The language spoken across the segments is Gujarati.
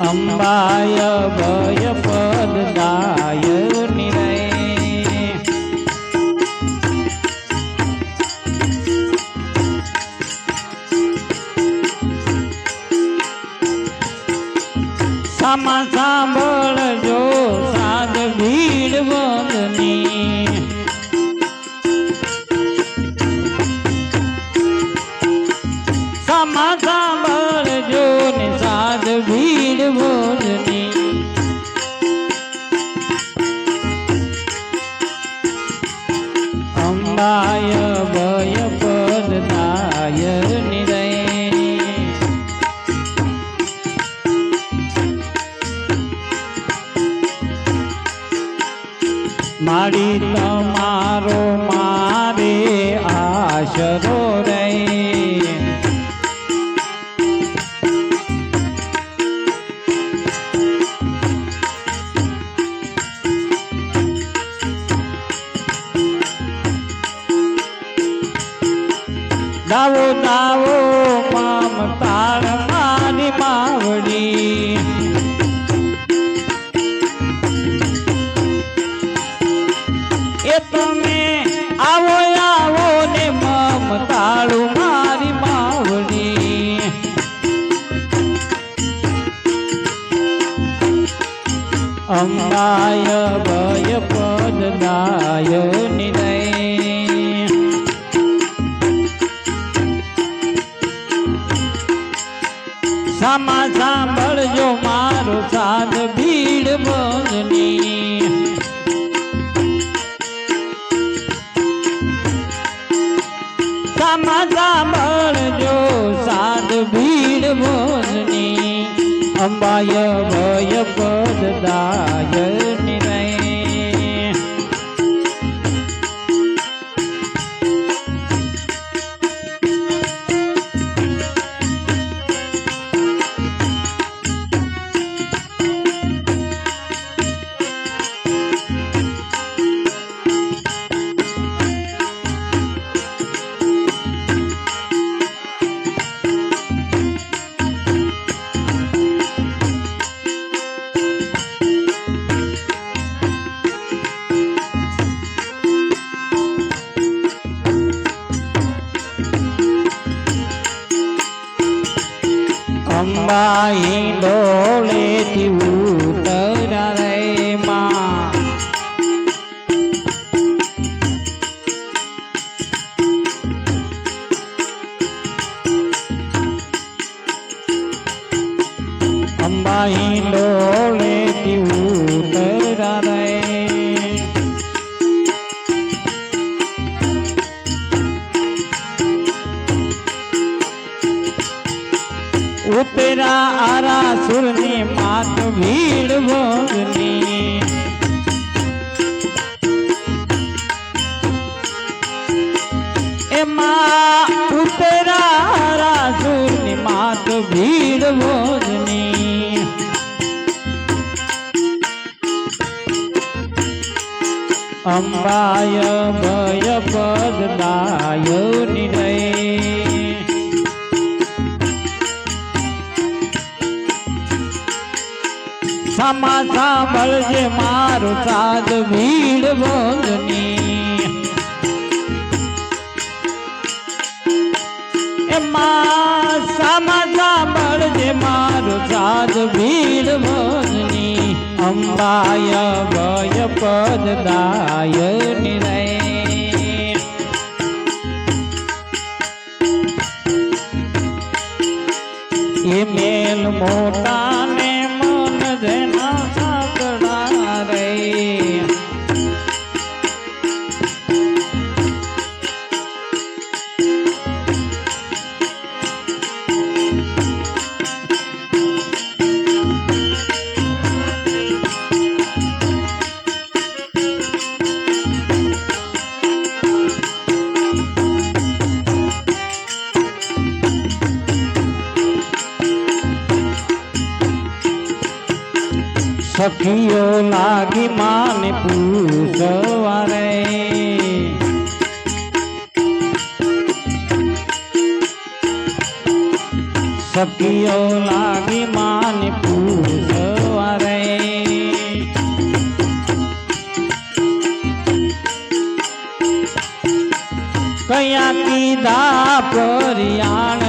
અંબાય ભય પદ દાય અંબાય સામા સાંભળજો સાદ ભીડ મોજની અંબાય ભય மாயே ઉતરા આરા સુરની માત ભીડ ભોગની એમાં ઉતરા સુરની માત ભીડ ભોજની અંબાય ભય પદ દાય નિરય સામા સાંભળજે મારો સાદ ભીડ બોંધની એમાં સામા સાંભળજે મારો સાદ ભીડ બોંધની અંબાય ભય પદ દાય નિરય એ મેલ મોટા માને પૂછવા રે. સખીઓ લાગી માને પૂછવા રે. કયા કીધા પરિયાણ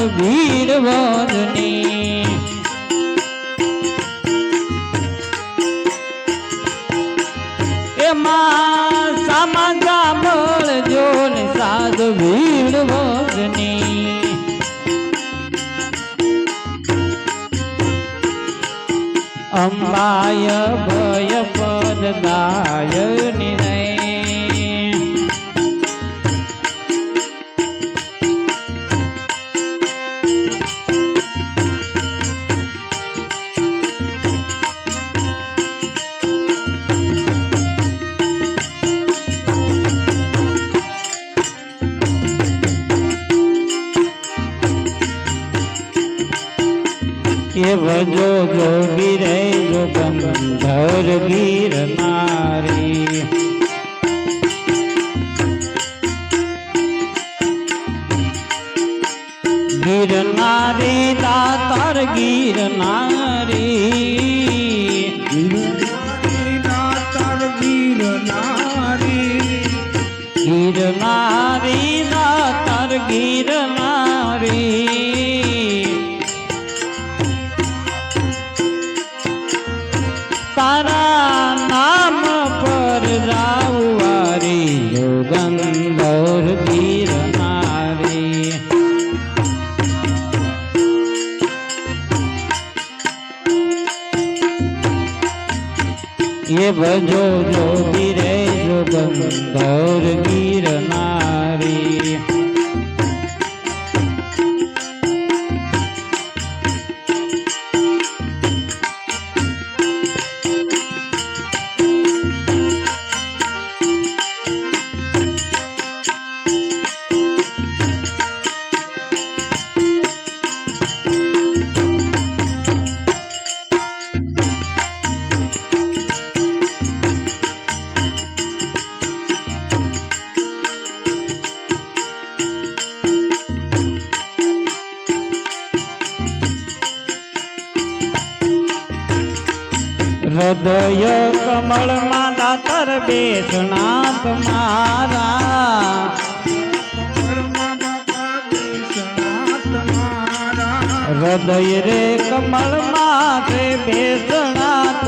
સાદ ભીડ એમાં સામા સાંભળજો જોન સાધ ભીડ ભોજની અંબાય ભય પદ ભજો જોગી રે જો બંધર ગીરનારી ગીરનારી દાતાર ગીરનારી તારા નામ પર રાવવારી જોગંદર ગીરનારી એ ભજો જોગી રે જોગંદર ગીરનારી હૃદય રે કમળમાં બેસણા બેસનાથ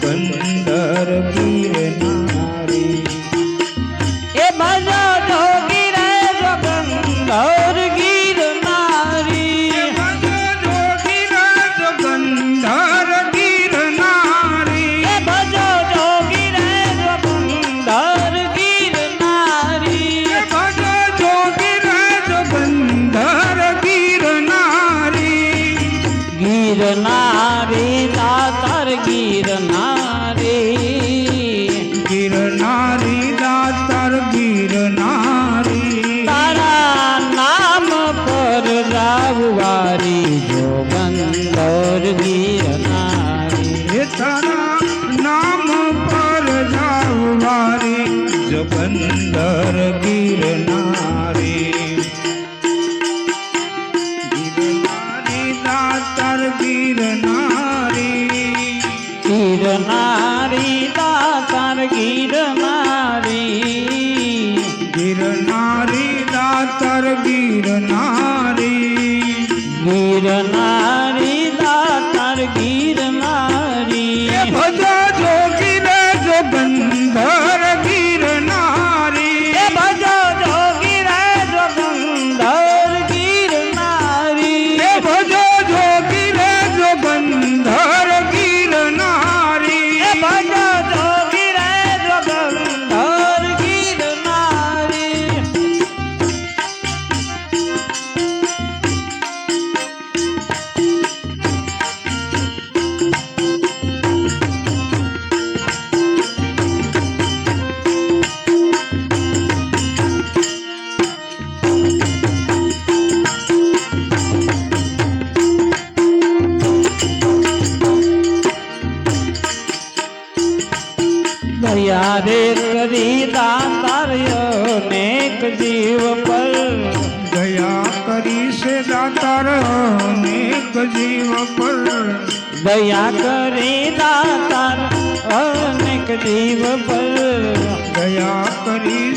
જોગંદર દયા રે કરી દાતાર અનેક જીવ પર. દયા કરી છે દાતાર અનેક જીવ પર. દયા કરી દાતાર અનેક જીવ પર. દયા કરી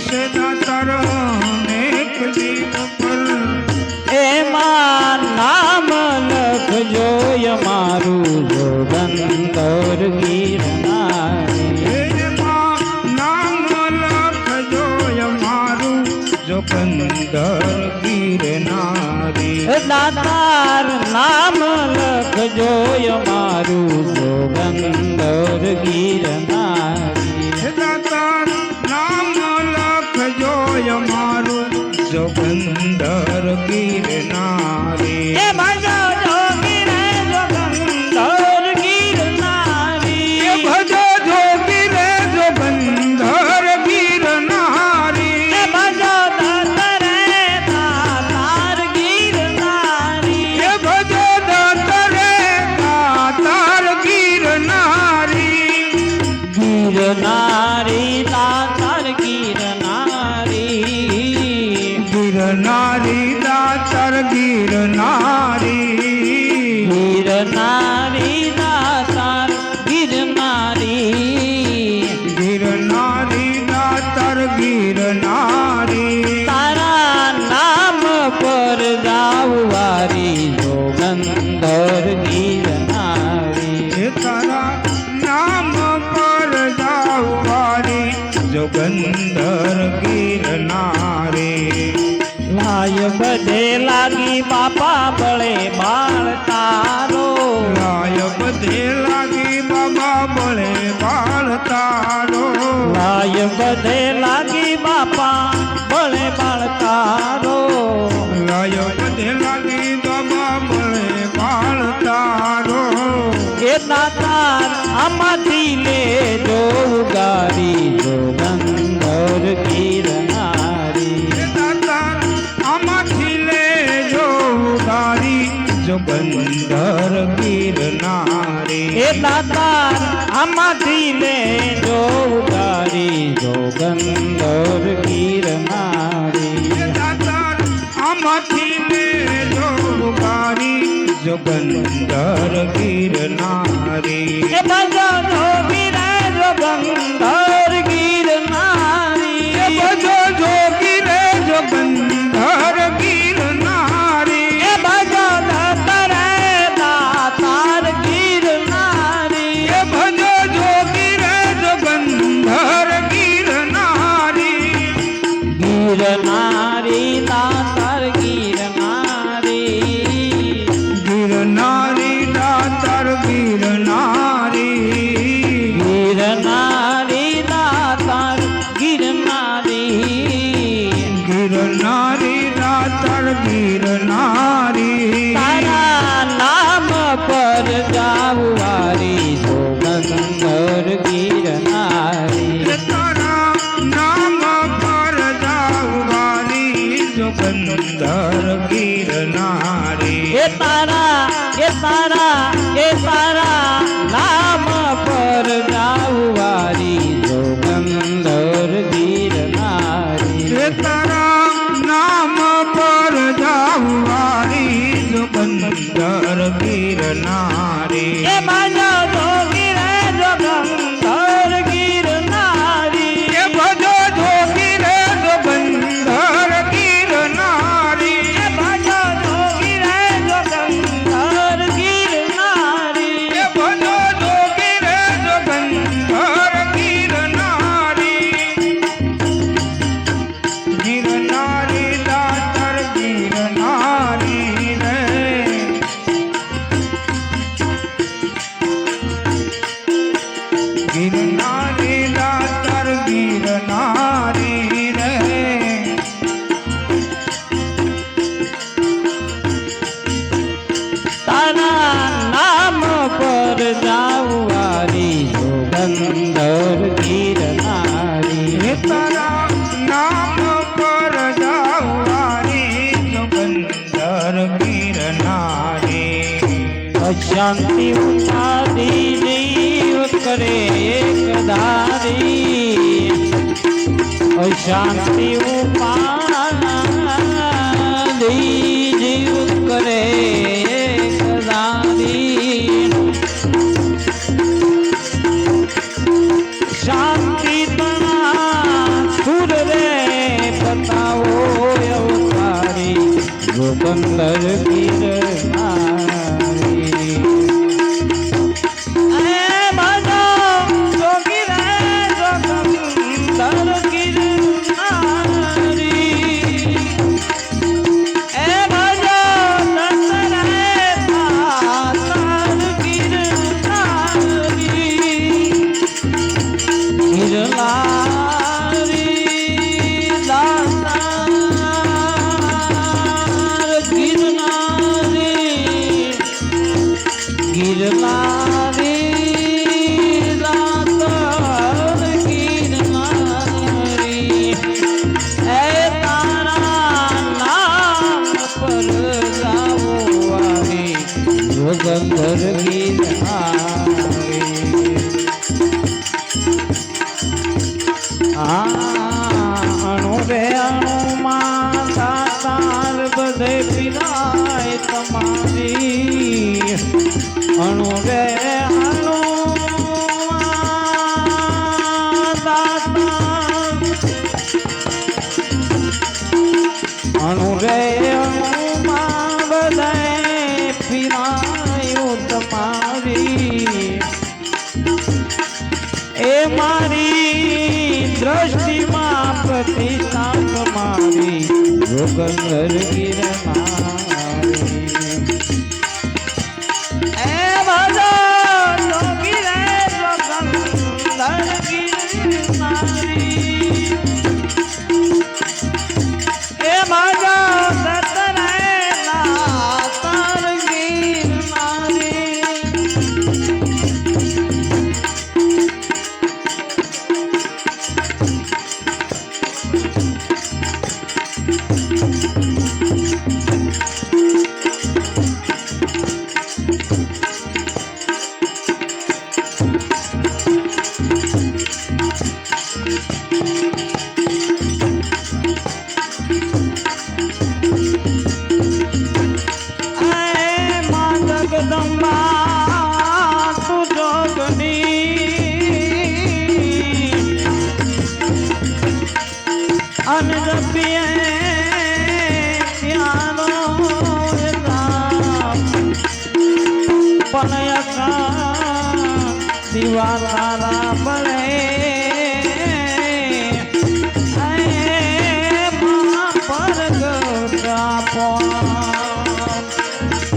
દાતાર નામ લખજો મારું જોગંદર ગીરનારી જોગંદર ગીરનારી. લાય બધે લાગી બાપા બળે બાળ તારો. લાય બધે લાગી બાબા બળે બાળ તારો. લાય બધે લાગી બાપા બળે બાળ તારો. લાય બધે લાગી દાતાર આમાંથી લે જો ઉગારી જોગંદર ગીરનારી દાતાર આમાંથી લેજો ઉગારી જોગંદર ગીરનારી. એ દાતાર આમાંથી લે જો ઉગારી જોગંદર ગીરનારી દાતાર આમાંથી લેજો ઉગારી જોગંદર ગીરનારી એ ભજો જોગી રે જોગંદર ગીરનારી એ ભજો જોગી રે જોગંદર ગીરનારી એ ભજો દત્ત રે દાતાર ગીરનારી એ ભજો જોગી રે જોગંદર ગીરનારી ગીરનારી દાતાર તારા એ કરે કદારી શાંતિ ઉપાધિ ஆ જોગંદર Música